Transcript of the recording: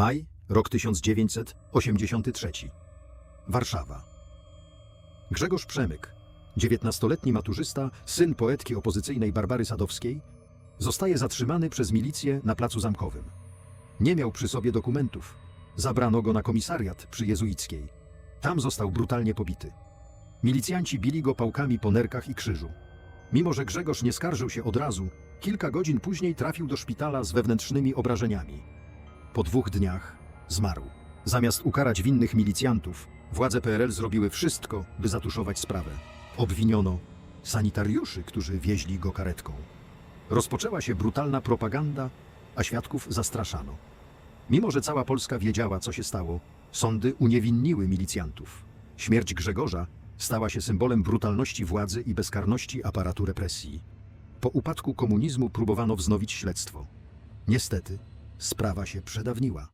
Maj, rok 1983. Warszawa. Grzegorz Przemyk, 19-letni maturzysta, syn poetki opozycyjnej Barbary Sadowskiej, zostaje zatrzymany przez milicję na placu zamkowym. Nie miał przy sobie dokumentów. Zabrano go na komisariat przy jezuickiej. Tam został brutalnie pobity. Milicjanci bili go pałkami po nerkach i krzyżu. Mimo, że Grzegorz nie skarżył się od razu, kilka godzin później trafił do szpitala z wewnętrznymi obrażeniami. Po dwóch dniach zmarł. Zamiast ukarać winnych milicjantów, władze PRL zrobiły wszystko, by zatuszować sprawę. Obwiniono sanitariuszy, którzy wieźli go karetką. Rozpoczęła się brutalna propaganda, a świadków zastraszano. Mimo, że cała Polska wiedziała, co się stało, sądy uniewinniły milicjantów. Śmierć Grzegorza stała się symbolem brutalności władzy i bezkarności aparatu represji. Po upadku komunizmu próbowano wznowić śledztwo. Niestety, sprawa się przedawniła.